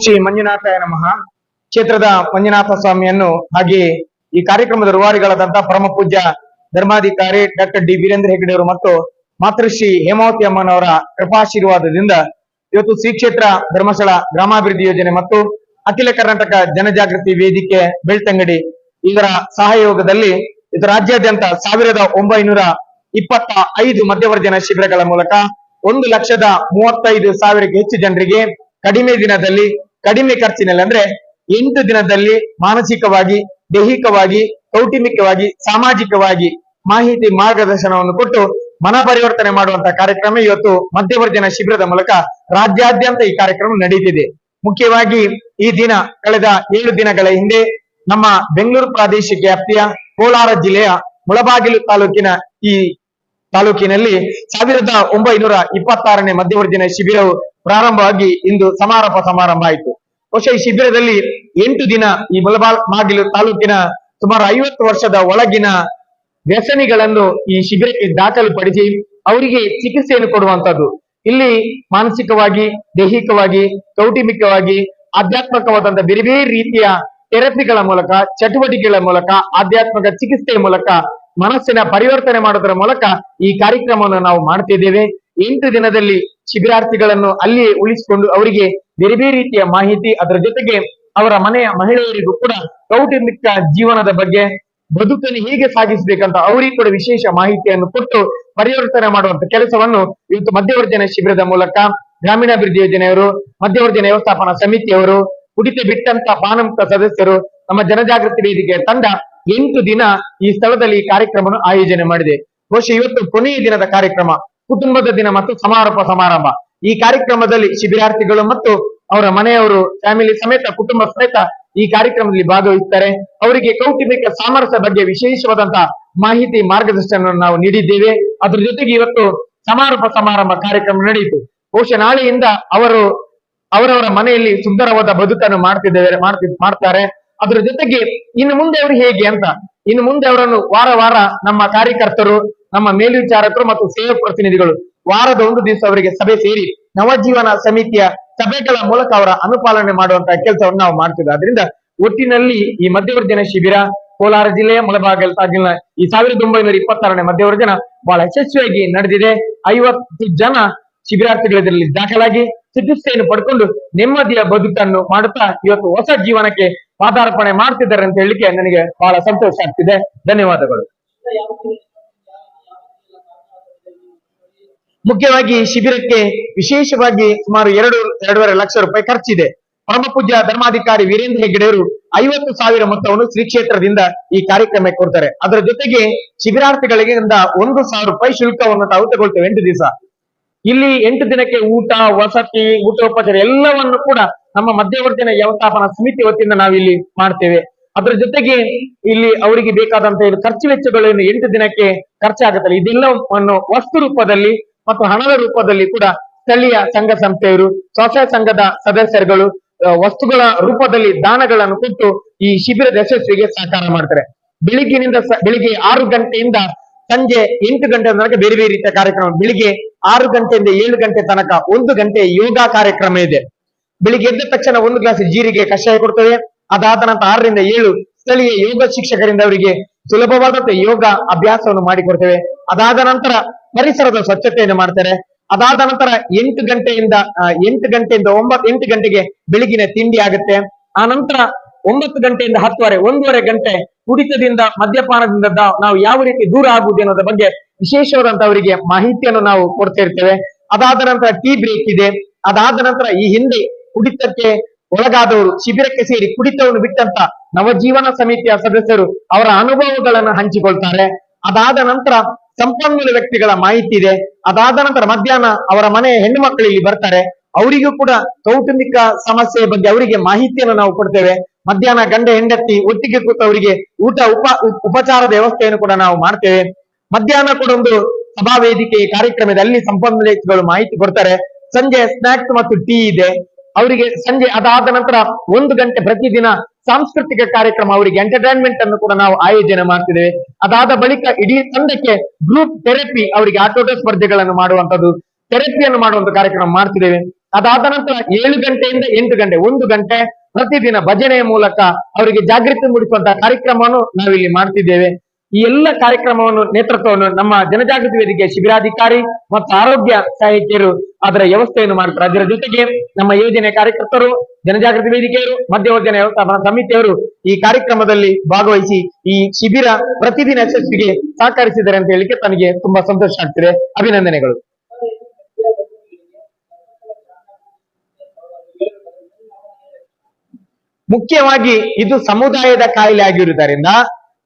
ಶ್ರೀ ಮಂಜುನಾಥಾಯ ನಮಃ. ಕ್ಷೇತ್ರದ ಮಂಜುನಾಥ ಸ್ವಾಮಿಯನ್ನು ಹಾಗೆ ಈ ಕಾರ್ಯಕ್ರಮದ ರುವಾರಿಗಳಾದಂತಹ ಪರಮ ಪೂಜ್ಯ ಧರ್ಮಾಧಿಕಾರಿ ಡಾಕ್ಟರ್ ಡಿ ವೀರೇಂದ್ರ ಹೆಗ್ಗಡೆ ಅವರು ಮತ್ತು ಮಾತೃಶ್ರೀ ಹೇಮಾವತಿ ಅಮ್ಮನವರ ಕೃಪಾಶೀರ್ವಾದದಿಂದ ಇವತ್ತು ಶ್ರೀ ಕ್ಷೇತ್ರ ಧರ್ಮಸ್ಥಳ ಗ್ರಾಮಾಭಿವೃದ್ಧಿ ಯೋಜನೆ ಮತ್ತು ಅಖಿಲ ಕರ್ನಾಟಕ ಜನಜಾಗೃತಿ ವೇದಿಕೆ ಬೆಳ್ತಂಗಡಿ ಇದರ ಸಹಯೋಗದಲ್ಲಿ ಇದು ರಾಜ್ಯಾದ್ಯಂತ ಸಾವಿರದ ಒಂಬೈನೂರ ಇಪ್ಪತ್ತ ಐದು ಮಧ್ಯವರ್ಜನ ಶಿಬಿರಗಳ ಮೂಲಕ ಒಂದು ಲಕ್ಷದ ಮೂವತ್ತೈದು ಸಾವಿರಕ್ಕೆ ಹೆಚ್ಚು ಜನರಿಗೆ ಕಡಿಮೆ ದಿನದಲ್ಲಿ ಕಡಿಮೆ ಖರ್ಚಿನಲ್ಲಿ ಅಂದ್ರೆ ಎಂಟು ದಿನದಲ್ಲಿ ಮಾನಸಿಕವಾಗಿ, ದೈಹಿಕವಾಗಿ, ಕೌಟುಂಬಿಕವಾಗಿ, ಸಾಮಾಜಿಕವಾಗಿ ಮಾಹಿತಿ ಮಾರ್ಗದರ್ಶನವನ್ನು ಕೊಟ್ಟು ಮನ ಪರಿವರ್ತನೆ ಮಾಡುವಂತ ಕಾರ್ಯಕ್ರಮ ಇವತ್ತು ಮಧ್ಯವರ್ಜನ ಶಿಬಿರದ ಮೂಲಕ ರಾಜ್ಯಾದ್ಯಂತ ಈ ಕಾರ್ಯಕ್ರಮ ನಡೀತಿದೆ. ಮುಖ್ಯವಾಗಿ ಈ ದಿನ, ಕಳೆದ ಏಳು ದಿನಗಳ ಹಿಂದೆ ನಮ್ಮ ಬೆಂಗಳೂರು ಪ್ರಾದೇಶಿಕ ವ್ಯಾಪ್ತಿಯ ಕೋಲಾರ ಜಿಲ್ಲೆಯ ಮುಳಬಾಗಿಲು ತಾಲೂಕಿನ ಈ ತಾಲೂಕಿನಲ್ಲಿ ಸಾವಿರದ ಒಂಬೈನೂರ ಇಪ್ಪತ್ತಾರನೇ ಮಧ್ಯವರ್ಜನ ಶಿಬಿರವು ಪ್ರಾರಂಭವಾಗಿ ಇಂದು ಸಮಾರೋಪ ಸಮಾರಂಭ ಆಯಿತು. ಬಹುಶಃ ಈ ಶಿಬಿರದಲ್ಲಿ ಎಂಟು ದಿನ ಈ ಮುಳಬಾಗಿಲು ತಾಲೂಕಿನ ಸುಮಾರು ಐವತ್ತು ವರ್ಷದ ಒಳಗಿನ ವ್ಯಸನಿಗಳನ್ನು ಈ ಶಿಬಿರಕ್ಕೆ ದಾಖಲು ಪಡಿಸಿ ಅವರಿಗೆ ಚಿಕಿತ್ಸೆಯನ್ನು ಕೊಡುವಂತದ್ದು ಇಲ್ಲಿ ಮಾನಸಿಕವಾಗಿ, ದೈಹಿಕವಾಗಿ, ಕೌಟುಂಬಿಕವಾಗಿ, ಆಧ್ಯಾತ್ಮಿಕವಾದಂತಹ ಬೇರೆ ಬೇರೆ ರೀತಿಯ ಥೆರಪಿಗಳ ಮೂಲಕ, ಚಟುವಟಿಕೆಗಳ ಮೂಲಕ, ಆಧ್ಯಾತ್ಮಿಕ ಚಿಕಿತ್ಸೆಯ ಮೂಲಕ ಮನಸ್ಸಿನ ಪರಿವರ್ತನೆ ಮಾಡೋದರ ಮೂಲಕ ಈ ಕಾರ್ಯಕ್ರಮವನ್ನು ನಾವು ಮಾಡ್ತಿದ್ದೇವೆ. ಎಂಟು ದಿನದಲ್ಲಿ ಶಿಬಿರಾರ್ಥಿಗಳನ್ನು ಅಲ್ಲಿಯೇ ಉಳಿಸಿಕೊಂಡು ಅವರಿಗೆ ಬೇರೆ ಬೇರೆ ರೀತಿಯ ಮಾಹಿತಿ ಅದರ ಜೊತೆಗೆ ಅವರ ಮನೆಯ ಮಹಿಳೆಯರಿಗೂ ಕೂಡ ಕೌಟುಂಬಿಕ ಜೀವನದ ಬಗ್ಗೆ ಬದುಕನ್ನು ಹೇಗೆ ಸಾಗಿಸಬೇಕಂತ ಅವರಿಗೆ ಕೂಡ ವಿಶೇಷ ಮಾಹಿತಿಯನ್ನು ಕೊಟ್ಟು ಪರಿವರ್ತನೆ ಮಾಡುವಂತ ಕೆಲಸವನ್ನು ಇವತ್ತು ಮಧ್ಯವರ್ಜನ ಶಿಬಿರದ ಮೂಲಕ ಗ್ರಾಮೀಣಾಭಿವೃದ್ಧಿ ಯೋಜನೆಯವರು, ಮಧ್ಯವರ್ಜನ ವ್ಯವಸ್ಥಾಪನಾ ಸಮಿತಿಯವರು, ಕುಡಿತ ಬಿಟ್ಟಂತ ಪಾನಮುಕ್ತ ಸದಸ್ಯರು, ನಮ್ಮ ಜನಜಾಗೃತಿ ವೇದಿಕೆಯ ತಂಡ ಎಂಟು ದಿನ ಈ ಸ್ಥಳದಲ್ಲಿ ಈ ಕಾರ್ಯಕ್ರಮವನ್ನು ಆಯೋಜನೆ ಮಾಡಿದೆ. ಬಹುಶಃ ಇವತ್ತು ಕೊನೆಯ ದಿನದ ಕಾರ್ಯಕ್ರಮ, ಕುಟುಂಬದ ದಿನ ಮತ್ತು ಸಮಾರೋಪ ಸಮಾರಂಭ. ಈ ಕಾರ್ಯಕ್ರಮದಲ್ಲಿ ಶಿಬಿರಾರ್ಥಿಗಳು ಮತ್ತು ಅವರ ಮನೆಯವರು ಫ್ಯಾಮಿಲಿ ಸಮೇತ, ಕುಟುಂಬ ಸಮೇತ ಈ ಕಾರ್ಯಕ್ರಮದಲ್ಲಿ ಭಾಗವಹಿಸ್ತಾರೆ. ಅವರಿಗೆ ಕೌಟುಂಬಿಕ ಸಾಮರಸ್ಯ ಬಗ್ಗೆ ವಿಶೇಷವಾದಂತಹ ಮಾಹಿತಿ ಮಾರ್ಗದರ್ಶನ ನಾವು ನೀಡಿದ್ದೇವೆ. ಅದ್ರ ಜೊತೆಗೆ ಇವತ್ತು ಸಮಾರೋಪ ಸಮಾರಂಭ ಕಾರ್ಯಕ್ರಮ ನಡೆಯಿತು. ಬಹುಶಃ ನಾಳೆಯಿಂದ ಅವರು, ಅವರವರ ಮನೆಯಲ್ಲಿ ಸುಂದರವಾದ ಬದುಕನ್ನು ಮಾಡ್ತಿದ್ದೇವೆ, ಮಾಡ್ತಿ, ಮಾಡ್ತಾರೆ. ಅದ್ರ ಜೊತೆಗೆ ಇನ್ನು ಮುಂದೆ ಅವರು ಹೇಗೆ ಅಂತ. ಇನ್ನು ಮುಂದೆ ಅವರನ್ನು ವಾರ ವಾರ ನಮ್ಮ ಕಾರ್ಯಕರ್ತರು, ನಮ್ಮ ಮೇಲ್ವಿಚಾರಕರು ಮತ್ತು ಸೇವಾ ಪ್ರತಿನಿಧಿಗಳು ವಾರದ ಒಂದು ದಿವಸ ಅವರಿಗೆ ಸಭೆ ಸೇರಿ ನವಜೀವನ ಸಮಿತಿಯ ಸಭೆಗಳ ಮೂಲಕ ಅವರ ಅನುಪಾಲನೆ ಮಾಡುವಂತಹ ಕೆಲಸವನ್ನು ನಾವು ಮಾಡ್ತೇವೆ ಆದ್ರಿಂದ ಒಟ್ಟಿನಲ್ಲಿ ಈ ಮಧ್ಯವರ್ಜನ ಶಿಬಿರ, ಕೋಲಾರ ಜಿಲ್ಲೆಯ ಮುಳಬಾಗಿಲು ತಾಲೂಕಿನ ಈ ಸಾವಿರದ ಒಂಬೈನೂರ ಇಪ್ಪತ್ತಾರನೇ ಮಧ್ಯವರ್ಜನ ಬಹಳ ಯಶಸ್ವಿಯಾಗಿ ನಡೆದಿದೆ. ಐವತ್ತು ಜನ ಶಿಬಿರಾರ್ಥಿಗಳು ದಾಖಲಾಗಿ ಚಿಕಿತ್ಸೆಯನ್ನು ಪಡ್ಕೊಂಡು ನೆಮ್ಮದಿಯ ಬದುಕನ್ನು ಮಾಡುತ್ತಾ ಇವತ್ತು ಹೊಸ ಜೀವನಕ್ಕೆ ಪಾದಾರ್ಪಣೆ ಮಾಡ್ತಿದ್ದಾರೆ ಅಂತ ಹೇಳಿಕೆ ನನಗೆ ಬಹಳ ಸಂತೋಷ ಆಗ್ತಿದೆ. ಧನ್ಯವಾದಗಳು. ಮುಖ್ಯವಾಗಿ ಶಿಬಿರಕ್ಕೆ ವಿಶೇಷವಾಗಿ ಸುಮಾರು ಎರಡು, ಎರಡೂವರೆ ಲಕ್ಷ ರೂಪಾಯಿ ಖರ್ಚಿದೆ. ಪರಮ ಪೂಜ್ಯ ಧರ್ಮಾಧಿಕಾರಿ ವೀರೇಂದ್ರ ಹೆಗ್ಗಡೆಯವರು ಐವತ್ತು ಸಾವಿರ ಮೊತ್ತವನ್ನು ಶ್ರೀ ಕ್ಷೇತ್ರದಿಂದ ಈ ಕಾರ್ಯಕ್ರಮಕ್ಕೆ ಕೊಡ್ತಾರೆ. ಅದರ ಜೊತೆಗೆ ಶಿಬಿರಾರ್ಥಿಗಳಿಗೆ ಒಂದು ಸಾವಿರ ರೂಪಾಯಿ ಶುಲ್ಕವನ್ನು ತಾವು ತಗೊಳ್ತೇವೆ ಎಂಟು ದಿವಸ. ಇಲ್ಲಿ ಎಂಟು ದಿನಕ್ಕೆ ಊಟ, ವಸತಿ, ಊಟೋಪಚಾರ ಎಲ್ಲವನ್ನು ಕೂಡ ನಮ್ಮ ಮಧ್ಯವರ್ತಿನ ವ್ಯವಸ್ಥಾಪನಾ ಸಮಿತಿ ವತಿಯಿಂದ ನಾವು ಇಲ್ಲಿ ಮಾಡ್ತೇವೆ. ಅದರ ಜೊತೆಗೆ ಇಲ್ಲಿ ಅವರಿಗೆ ಬೇಕಾದಂತಹ ಖರ್ಚು ವೆಚ್ಚಗಳನ್ನು ಎಂಟು ದಿನಕ್ಕೆ ಖರ್ಚಾಗುತ್ತಲ್ಲ. ಇದೆಲ್ಲವನ್ನು ವಸ್ತು ರೂಪದಲ್ಲಿ ಮತ್ತು ಹಣದ ರೂಪದಲ್ಲಿ ಕೂಡ ಸ್ಥಳೀಯ ಸಂಘ ಸಂಸ್ಥೆಯವರು, ಸ್ವಸಹಾಯ ಸಂಘದ ಸದಸ್ಯರುಗಳು ವಸ್ತುಗಳ ರೂಪದಲ್ಲಿ ದಾನಗಳನ್ನು ಕೊಟ್ಟು ಈ ಶಿಬಿರದ ಯಶಸ್ವಿಗೆ ಸಹಕಾರ ಮಾಡ್ತಾರೆ. ಬೆಳಿಗ್ಗಿನಿಂದ ಬೆಳಿಗ್ಗೆ ಆರು ಗಂಟೆಯಿಂದ ಸಂಜೆ ಎಂಟು ಗಂಟೆ ತನಕ ಬೇರೆ ಬೇರೆ ರೀತಿಯ ಕಾರ್ಯಕ್ರಮ. ಬೆಳಿಗ್ಗೆ ಆರು ಗಂಟೆಯಿಂದ ಏಳು ಗಂಟೆ ತನಕ ಒಂದು ಗಂಟೆ ಯೋಗ ಕಾರ್ಯಕ್ರಮ ಇದೆ. ಬೆಳಿಗ್ಗೆ ಎದ್ದ ತಕ್ಷಣ ಒಂದು ಗ್ಲಾಸ್ ಜೀರಿಗೆ ಕಷಾಯ ಕೊಡ್ತೇವೆ ಅದಾದ ನಂತರ ಆರರಿಂದ ಏಳು ಸ್ಥಳೀಯ ಯೋಗ ಶಿಕ್ಷಕರಿಂದ ಅವರಿಗೆ ಸುಲಭವಾದಂತೆ ಯೋಗ ಅಭ್ಯಾಸವನ್ನು ಮಾಡಿಕೊಡ್ತೇವೆ. ಅದಾದ ನಂತರ ಪರಿಸರದ ಸ್ವಚ್ಛತೆಯನ್ನು ಮಾಡ್ತಾರೆ ಅದಾದ ನಂತರ ಎಂಟು ಗಂಟೆಯಿಂದ ಎಂಟು ಗಂಟೆಯಿಂದ ಒಂಬತ್ತು, ಎಂಟು ಗಂಟೆಗೆ ಬೆಳಗಿನ ತಿಂಡಿ ಆಗುತ್ತೆ. ಆ ನಂತರ ಒಂಬತ್ತು ಗಂಟೆಯಿಂದ ಹತ್ತುವರೆ, ಒಂದೂವರೆ ಗಂಟೆ ಕುಡಿತದಿಂದ ಮದ್ಯಪಾನದಿಂದ ನಾವು ಯಾವ ರೀತಿ ದೂರ ಆಗುವುದು ಅನ್ನೋದ್ರ ಬಗ್ಗೆ ವಿಶೇಷವಾದಂತ ಅವರಿಗೆ ಮಾಹಿತಿಯನ್ನು ನಾವು ಕೊಡ್ತಾ ಇರ್ತೇವೆ ಅದಾದ ನಂತರ ಟೀ ಬ್ರೇಕ್ ಇದೆ. ಅದಾದ ನಂತರ ಈ ಹಿಂದೆ ಕುಡಿತಕ್ಕೆ ಒಳಗಾದವರು, ಶಿಬಿರಕ್ಕೆ ಸೇರಿ ಕುಡಿತವನ್ನು ಬಿಟ್ಟಂತ ನವಜೀವನ ಸಮಿತಿಯ ಸದಸ್ಯರು ಅವರ ಅನುಭವಗಳನ್ನು ಹಂಚಿಕೊಳ್ತಾರೆ. ಅದಾದ ನಂತರ ಸಂಪನ್ಮೂಲ ವ್ಯಕ್ತಿಗಳ ಮಾಹಿತಿ ಇದೆ. ಅದಾದ ನಂತರ ಮಧ್ಯಾಹ್ನ ಅವರ ಮನೆಯ ಹೆಣ್ಣು ಮಕ್ಕಳು ಇಲ್ಲಿ ಬರ್ತಾರೆ. ಅವರಿಗೂ ಕೂಡ ಕೌಟುಂಬಿಕ ಸಮಸ್ಯೆ ಬಗ್ಗೆ ಅವರಿಗೆ ಮಾಹಿತಿಯನ್ನು ನಾವು ಕೊಡ್ತೇವೆ. ಮಧ್ಯಾಹ್ನ ಗಂಡ ಹೆಂಡತಿ ಒಟ್ಟಿಗೆ ಕೂತು ಅವರಿಗೆ ಊಟ ಉಪ- ಉಪಚಾರದ ವ್ಯವಸ್ಥೆಯನ್ನು ಕೂಡ ನಾವು ಮಾಡ್ತೇವೆ. ಮಧ್ಯಾಹ್ನ ಕೂಡ ಒಂದು ಸಭಾ ವೇದಿಕೆ ಕಾರ್ಯಕ್ರಮದಲ್ಲಿ ಕಾರ್ಯಕ್ರಮದ ಅಲ್ಲಿ ಸಂಪನ್ಮೂಲ ಮಾಹಿತಿ ಕೊಡ್ತಾರೆ. ಸಂಜೆ ಸ್ನಾಕ್ಸ್ ಮತ್ತು ಟೀ ಇದೆ. ಅವರಿಗೆ ಸಂಜೆ ಅದಾದ ನಂತರ ಒಂದು ಗಂಟೆ ಪ್ರತಿದಿನ ಸಾಂಸ್ಕೃತಿಕ ಕಾರ್ಯಕ್ರಮ ಅವರಿಗೆ ಎಂಟರ್ಟೈನ್ಮೆಂಟ್ ಅನ್ನು ಕೂಡ ನಾವು ಆಯೋಜನೆ ಮಾಡ್ತಿದ್ದೇವೆ. ಅದಾದ ಬಳಿಕ ಇಡೀ ತಂಡಕ್ಕೆ ಗ್ರೂಪ್ ಥೆರಪಿ ಅವರಿಗೆ ಆಟೋಟ ಸ್ಪರ್ಧೆಗಳನ್ನು ಮಾಡುವಂತದ್ದು ಥೆರಪಿಯನ್ನು ಮಾಡುವಂತ ಕಾರ್ಯಕ್ರಮ ಮಾಡ್ತಿದ್ದೇವೆ. ಅದಾದ ನಂತರ ಏಳು ಗಂಟೆಯಿಂದ ಎಂಟು ಗಂಟೆ, ಒಂದು ಗಂಟೆ ಪ್ರತಿದಿನ ಭಜನೆಯ ಮೂಲಕ ಅವರಿಗೆ ಜಾಗೃತಿ ಮೂಡಿಸುವಂತಹ ಕಾರ್ಯಕ್ರಮವನ್ನು ನಾವಿಲ್ಲಿ ಮಾಡ್ತಿದ್ದೇವೆ. ಈ ಎಲ್ಲ ಕಾರ್ಯಕ್ರಮವನ್ನು ನೇತೃತ್ವವನ್ನು ನಮ್ಮ ಜನಜಾಗೃತಿ ವೇದಿಕೆ ಶಿಬಿರಾಧಿಕಾರಿ ಮತ್ತು ಆರೋಗ್ಯ ಸಾಹಿತ್ಯರು ಅದರ ವ್ಯವಸ್ಥೆಯನ್ನು ಮಾಡ್ತಾರೆ. ಅದರ ಜೊತೆಗೆ ನಮ್ಮ ಯೋಜನೆ ಕಾರ್ಯಕರ್ತರು, ಜನಜಾಗೃತಿ ವೇದಿಕೆಯರು ಮಧ್ಯವರ್ಜನ ವ್ಯವಸ್ಥಾಪನಾ ಸಮಿತಿಯವರು ಈ ಕಾರ್ಯಕ್ರಮದಲ್ಲಿ ಭಾಗವಹಿಸಿ ಈ ಶಿಬಿರ ಪ್ರತಿದಿನ ಯಶಸ್ವಿಗೆ ಸಹಕರಿಸಿದ್ದಾರೆ ಅಂತ ಹೇಳಿಕ್ಕೆ ತನಗೆ ತುಂಬಾ ಸಂತೋಷ ಆಗ್ತಿದೆ. ಅಭಿನಂದನೆಗಳು. ಮುಖ್ಯವಾಗಿ ಇದು ಸಮುದಾಯದ ಕಾಯಿಲೆ ಆಗಿರುವುದರಿಂದ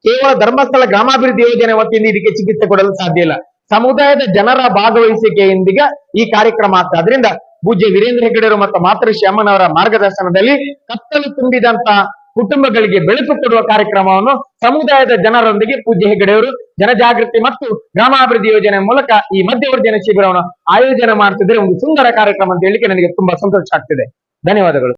ಕೇವಲ ಧರ್ಮಸ್ಥಳ ಗ್ರಾಮಾಭಿವೃದ್ಧಿ ಯೋಜನೆ ವತಿಯಿಂದ ಇದಕ್ಕೆ ಚಿಕಿತ್ಸೆ ಕೊಡಲು ಸಾಧ್ಯ ಇಲ್ಲ. ಸಮುದಾಯದ ಜನರ ಭಾಗವಹಿಸಿಕೆಯೊಂದಿಗೆ ಈ ಕಾರ್ಯಕ್ರಮ ಆಗ್ತದೆ ಅದರಿಂದ ಪೂಜ್ಯ ವೀರೇಂದ್ರ ಹೆಗ್ಗಡೆಯವರು ಮತ್ತು ಮಾತೃಶ್ರೀ ಅಮ್ಮನವರ ಮಾರ್ಗದರ್ಶನದಲ್ಲಿ ಕತ್ತಲು ತುಂಬಿದಂತ ಕುಟುಂಬಗಳಿಗೆ ಬೆಳಕು ಕೊಡುವ ಕಾರ್ಯಕ್ರಮವನ್ನು ಸಮುದಾಯದ ಜನರೊಂದಿಗೆ ಪೂಜ್ಯ ಹೆಗ್ಗಡೆಯವರು ಜನಜಾಗೃತಿ ಮತ್ತು ಗ್ರಾಮಾಭಿವೃದ್ಧಿ ಯೋಜನೆ ಮೂಲಕ ಈ ಮಧ್ಯವರ್ಜನ ಶಿಬಿರವನ್ನು ಆಯೋಜನೆ ಮಾಡ್ತಿದ್ರೆ ಒಂದು ಸುಂದರ ಕಾರ್ಯಕ್ರಮ ಅಂತ ಹೇಳಿಕೆ ನನಗೆ ತುಂಬಾ ಸಂತೋಷ ಆಗ್ತಿದೆ. ಧನ್ಯವಾದಗಳು.